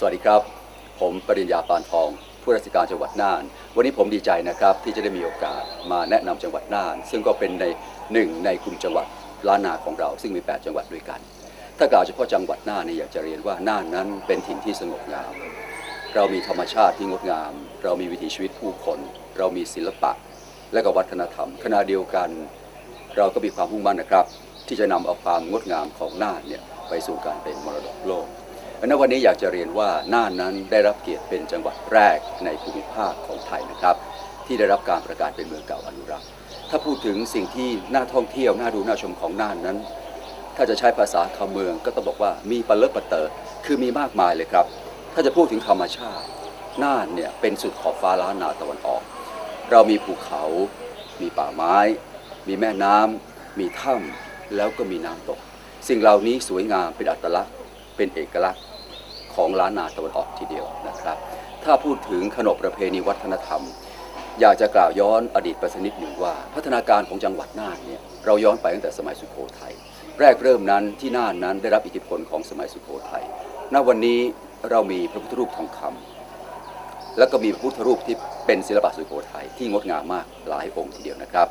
สวัสดีครับ ผมปริญญาปานทอง ผู้ราชการจังหวัดน่าน วันนี้ผมดีใจนะครับที่จะได้มีโอกาสมาแนะนำจังหวัดน่าน ซึ่งก็เป็นในหนึ่งในกลุ่มจังหวัดล้านนาของเรา ซึ่งมี 8 จังหวัดด้วยกัน ถ้ากล่าวเฉพาะจังหวัดน่านเนี่ยอยากจะเรียนว่าน่านนั้นเป็นถิ่นที่สงบงาม เรามีธรรมชาติที่งดงาม เรามีวิถีชีวิตผู้คน เรามีศิลปะ และก็วัฒนธรรมขณะเดียวกัน เราก็มีความมุ่งมั่นนะครับ ที่จะนำเอาความงดงามของน่านเนี่ยไปสู่การเป็นมรดกโลก และวันนี้อยากจะเรียนว่าน่านนั้นได้รับเกียรติเป็นจังหวัดแรกในภูมิภาคของไทยนะครับ ที่ได้รับการประกาศเป็นเมืองเก่าอนุรักษ์ ถ้าพูดถึงสิ่งที่น่าท่องเที่ยวน่าดูน่าชมของน่านนั้น ถ้าจะใช้ภาษาคำเมืองก็ต้องบอกว่ามีปลเลอะปะเตอคือมีมากมายเลยครับ ถ้าจะพูดถึงธรรมชาติน่านเนี่ยเป็นสุดขอบฟ้าล้านนาตะวันออก เรามีภูเขา มีป่าไม้ มีแม่น้ำมีถ้ำแล้วก็มีน้ำตก สิ่งเหล่านี้สวยงามเป็นอัตลักษณ์ เป็นเอกลักษณ์ ของล้านนาตะวันออกทีเดียวนะครับ ถ้าพูดถึงขนบประเพณีวัฒนธรรม อยากจะกล่าวย้อนอดีตปสักนิดหนึ่งว่า พัฒนาการของจังหวัดน่านเนี่ยเราย้อนไปตั้งแต่สมัยสุโขทัยแรกเริ่มนั้นที่น่านนั้นได้รับอิทธิพลของสมัยสุโขทัยณวันนี้เรามีพระพุทธรูปทองคำแล้วก็มีพระพุทธรูปที่เป็นศิลปะสุโขทัยที่งดงามมากหลายองค์ทีเดียวนะครับ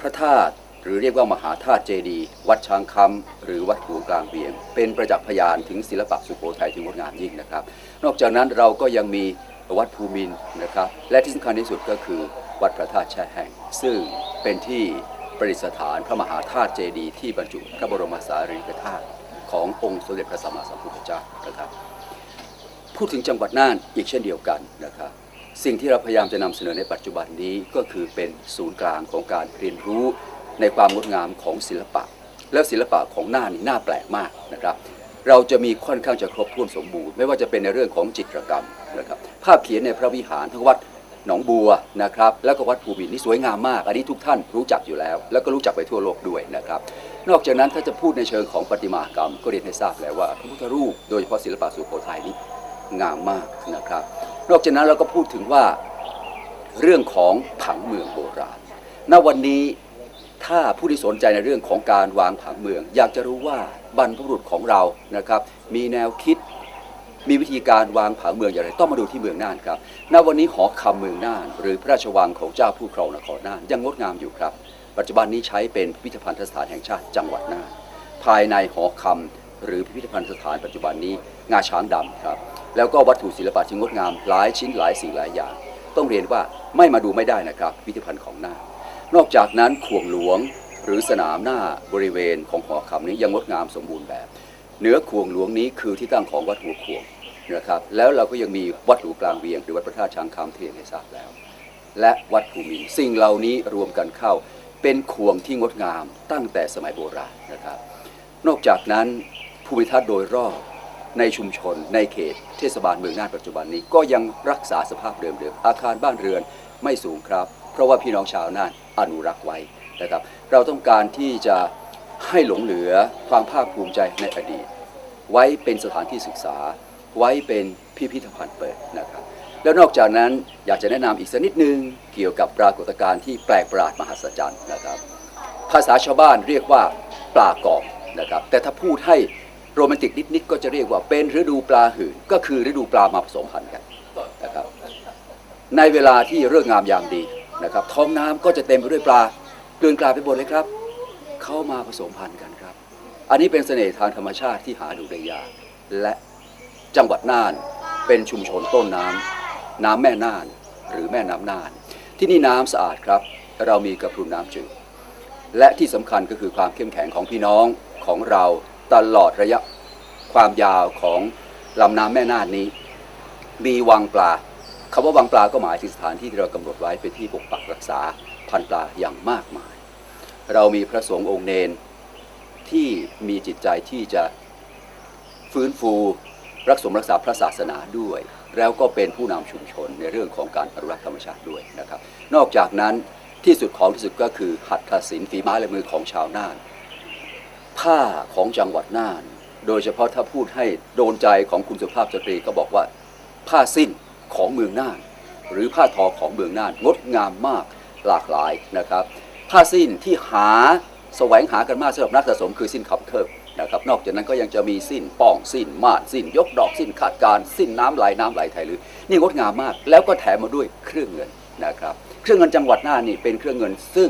พระธาตุ หรือเรียกว่ามหาธาตุเจดีวัดช้างคำหรือวัดหัวกลางเบียง เป็นประจักษ์พยานถึงศิลปะสุโขทัยที่งดงามยิ่งนะครับ นอกจากนั้นเราก็ยังมีวัดภูมินนะครับ และที่สำคัญที่สุดก็คือวัดพระธาตุแช่แห่ง ซึ่งเป็นที่ประดิษฐานพระมหาธาตุเจดีที่บรรจุพระบรมสารีริกธาตุขององค์สมเด็จพระสัมมาสัมพุทธเจ้านะครับ พูดถึงจังหวัดน่านอีกเช่นเดียวกันนะครับ สิ่งที่เราพยายามจะนำเสนอในปัจจุบันนี้ก็คือเป็นศูนย์กลางของการเรียนรู้ ในความงดงามของศิลปะ แล้วศิลปะของหน่านี่น่าแปลกมากนะครับ เราจะมีค่อนข้างจะครบถ้วนสมบูรณ์ ไม่ว่าจะเป็นในเรื่องของจิตรกรรมนะครับภาพเขียนในพระวิหารทั้งวัดหนองบัวนะครับแล้วก็วัดภูมินที่สวยงามมาก อันนี้ทุกท่านรู้จักอยู่แล้ว แล้วก็รู้จักไปทั่วโลกด้วยนะครับนอกจากนั้นถ้าจะพูดในเชิงของประติมากรรม ก็เรียนให้ทราบแล้วว่าพระพุทธรูปโดยเฉพาะศิลปะสุโขทัยนี้งามมากนะครับนอกจากนั้นเราก็พูดถึงว่าเรื่องของผังเมืองโบราณณวันนี้ ถ้าผู้ที่สนใจในเรื่องของการวางผังเมือง อยากจะรู้ว่าบรรพบุรุษของเรานะครับ มีแนวคิดมีวิธีการวางผังเมืองอย่างไรต้องมาดูที่เมืองน่านครับณวันนี้หอคำเมืองน่าน หรือพระราชวังของเจ้าผู้ครองนครน่านยังงดงามอยู่ครับ ปัจจุบันนี้ใช้เป็นพิพิธภัณฑสถานแห่งชาติจังหวัดน่านภายในหอคำหรือพิพิธภัณฑสถานปัจจุบันนี้งาช้างดำครับ แล้วก็วัตถุศิลปะที่งดงามหลายชิ้นหลายสิ่งหลายอย่าง ต้องเรียนว่าไม่มาดูไม่ได้นะครับพิพิธภัณฑ์ของน่าน นอกจากนั้นขวงหลวงหรือสนามหน้าบริเวณของหอคำนี้ยังงดงามสมบูรณ์แบบ เหนือขวงหลวงนี้คือที่ตั้งของวัดหัวขวงนะครับ แล้วเราก็ยังมีวัดหลวงกลางเวียงหรือวัดพระธาตุช้างคำเรียนให้ทราบแล้ว และวัดภูมินสิ่งเหล่านี้รวมกันเข้า เป็นขวงที่งดงามตั้งแต่สมัยโบราณนะครับ นอกจากนั้นภูมิทัศน์โดยรอบในชุมชน ในเขต เทศบาลเมืองน่านปัจจุบันนี้ก็ยังรักษาสภาพเดิมๆอาคารบ้านเรือนไม่สูงครับ เพราะว่าพี่น้องชาวน่านอนุรักษ์ไว้นะครับ เราต้องการที่จะให้หลงเหลือความภาคภูมิใจในอดีต ไว้เป็นสถานที่ศึกษา ไว้เป็นพิพิธภัณฑ์เปิดนะครับ แล้วนอกจากนั้นอยากจะแนะนำอีกสักนิดนึงเกี่ยวกับปรากฏการณ์ที่แปลกประหลาดมหัศจรรย์นะครับ ภาษาชาวบ้านเรียกว่าปลากอบนะครับ แต่ถ้าพูดให้โรแมนติกนิดๆก็จะเรียกว่าเป็นฤดูปลาหื่นก็คือฤดูปลามาผสมพันธุ์กันนะครับในเวลาที่เรื่องงามยามดี นะครับท้องน้ำก็จะเต็มไปด้วยปลาเกลื่อนกลาดไปหมดเลยครับ เข้ามาผสมพันธุ์กันครับ อันนี้เป็นเสน่ห์ทางธรรมชาติที่หาดูได้ยากและจังหวัดน่านเป็นชุมชนต้นน้ำน้ำแม่น่าน หรือแม่น้ำน่าน ที่นี่น้ำสะอาดครับ เรามีกระพรุนน้ำจืดและที่สำคัญก็คือความเข้มแข็งของพี่น้องของเราตลอดระยะความยาวของลำน้ำแม่น่านนี้ มีวังปลา คำว่าวังปลาก็หมายถึงสถานที่ที่เรากำหนดไว้เป็นที่ปกปักรักษาพันปลาอย่างมากมาย เรามีพระสงฆ์องค์เนนที่มีจิตใจที่จะฟื้นฟูรักสมรักษาพระศาสนาด้วย แล้วก็เป็นผู้นำชุมชนในเรื่องของการอนุรักษ์ธรรมชาติด้วยนะครับ นอกจากนั้นที่สุดของที่สุดก็คือหัตถศิลป์ฝีไม้ลายมือของชาวน่านผ้าของจังหวัดน่าน โดยเฉพาะถ้าพูดให้โดนใจของคุณสุภาพสตรีก็บอกว่าผ้าสิ้น ของเมืองน่าน หรือผ้าทอของเมืองน่านงดงามมากหลากหลายนะครับผ้าสิ้นที่หาแสวงหากันมากสำหรับนักสะสมคือสิ้นขับเคิบนะครับนอกจากนั้นก็ยังจะมีสิ้นป้องสิ้นมาดสิ้นยกดอกสิ้นขาดการสิ้นน้ำไหลน้ำไหลไทยลือนี่งดงามมาก แล้วก็แถมมาด้วยเครื่องเงินนะครับเครื่องเงินจังหวัดน่านนี่เป็นเครื่องเงิน ซึ่ง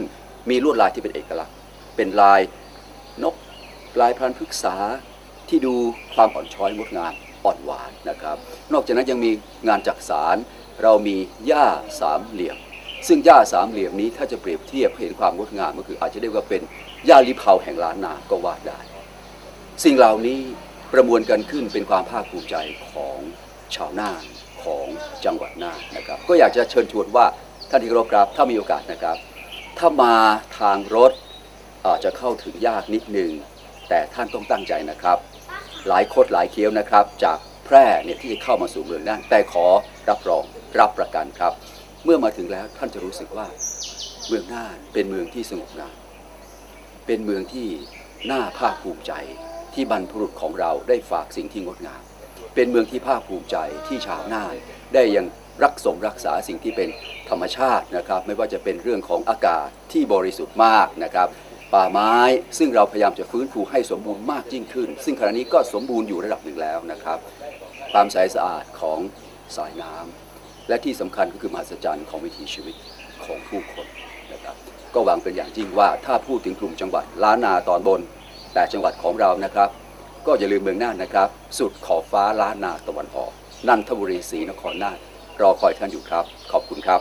มีลวดลายที่เป็นเอกลักษณ์ เป็นลายนกลายพรานพฤกษาที่ดูความอ่อนช้อยงดงาม อ่อนหวานนะครับ นอกจากนั้นยังมีงานจักสารเรามีหญ้าสามเหลี่ยม ซึ่งหญ้าสามเหลี่ยมนี้ถ้าจะเปรียบเทียบเห็นความงดงามก็คืออาจจะเรียกว่าเป็นหญ้าลิเผาแห่งล้านนาก็ว่าได้ สิ่งเหล่านี้ประมวลกันขึ้นเป็นความภาคภูมิใจของชาวน่านของจังหวัดน่านนะครับ ก็อยากจะเชิญชวนว่าท่านที่เคารพครับถ้ามีโอกาสนะครับ ถ้ามาทางรถอาจจะเข้าถึงยากนิดนึงแต่ท่านต้องตั้งใจนะครับ หลายคดหลายเคี้ยวนะครับ จากแพร่เนี่ยที่จะเข้ามาสู่เมืองน่านแต่ขอรับรองรับประกันครับ เมื่อมาถึงแล้วท่านจะรู้สึกว่าเมืองน่านเป็นเมืองที่สงบงามเป็นเมืองที่น่าภาคภูมิใจที่บรรพบุรุษของเราได้ฝากสิ่งที่งดงาม เป็นเมืองที่ภาคภูมิใจที่ชาวน่านได้ยังรักสมรักษาสิ่งที่เป็นธรรมชาตินะครับ ไม่ว่าจะเป็นเรื่องของอากาศที่บริสุทธิ์มากนะครับ ป่าไม้ ซึ่งเราพยายามจะฟื้นฟูให้สมบูรณ์มากยิ่งขึ้น ซึ่งขณะนี้ก็สมบูรณ์อยู่ระดับหนึ่งแล้วนะครับ ความใสสะอาดของสายน้ำและที่สำคัญก็คือมหัศจรรย์ของวิถีชีวิตของผู้คนนะครับก็หวังเป็นอย่างยิ่งว่าถ้าพูดถึงกลุ่มจังหวัดล้านนาตอนบน แต่จังหวัดของเรานะครับ ก็อย่าลืมเมืองน่านนะครับ สุดขอบฟ้าล้านนาตะวันออกนันทบุรีศรีนครน่านรอคอยท่านอยู่ครับ ขอบคุณครับ